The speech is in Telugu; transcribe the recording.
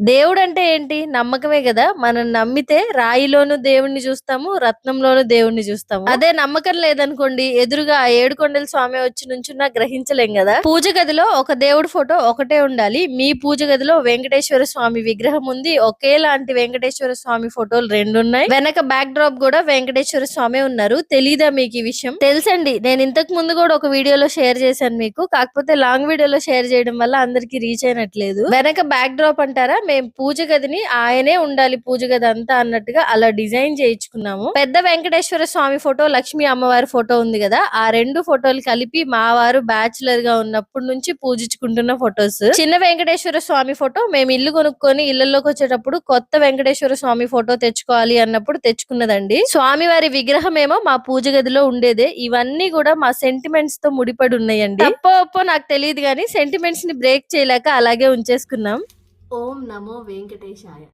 దేవుడు అంటే ఏంటి? నమ్మకమే కదా? మనం నమ్మితే రాయిలోను దేవుణ్ణి చూస్తాము రత్నంలోను దేవుణ్ణి చూస్తాము. అదే నమ్మకం లేదనుకోండి ఎదురుగా ఏడుకొండల స్వామి వచ్చి నుంచున్నా గ్రహించలేం కదా? పూజ గదిలో ఒక దేవుడి ఫోటో ఒకటే ఉండాలి. మీ పూజ గదిలో వెంకటేశ్వర స్వామి విగ్రహం ఉంది. ఒకేలాంటి వెంకటేశ్వర స్వామి ఫోటోలు రెండు ఉన్నాయి వెనక బ్యాక్ డ్రాప్ కూడా వెంకటేశ్వర స్వామి ఉన్నారు. తెలీదా మీకు ఈ విషయం? తెలుసండి. నేను ఇంతకు ముందు కూడా ఒక వీడియోలో షేర్ చేశాను మీకు. కాకపోతే లాంగ్ వీడియోలో షేర్ చేయడం వల్ల అందరికి రీచ్ అయినట్లేదు. వెనక బ్యాక్ డ్రాప్ అంటారా? మేము పూజ గదిని ఆయనే ఉండాలి పూజ గది అంతా అన్నట్టుగా అలా డిజైన్ చేయించుకున్నాము. పెద్ద వెంకటేశ్వర స్వామి ఫోటో లక్ష్మీ అమ్మవారి ఫోటో ఉంది కదా ఆ రెండు ఫోటోలు కలిపి మా వారు బ్యాచులర్గా ఉన్నప్పటి నుంచి పూజించుకుంటున్న ఫొటోస్. చిన్న వెంకటేశ్వర స్వామి ఫోటో మేము ఇల్లు కొనుక్కొని ఇళ్ళలోకి వచ్చేటప్పుడు కొత్త వెంకటేశ్వర స్వామి ఫోటో తెచ్చుకోవాలి అన్నప్పుడు తెచ్చుకున్నదండి. స్వామి వారి విగ్రహం ఏమో మా పూజ గదిలో ఉండేదే ఇవన్నీ కూడా మా సెంటిమెంట్స్తో ముడిపడి ఉన్నాయండి. తప్పో నాకు తెలియదు కానీ సెంటిమెంట్స్ని బ్రేక్ చేయలేక అలాగే ఉంచేసుకున్నాం. ఓం నమో వెంకటేశాయ.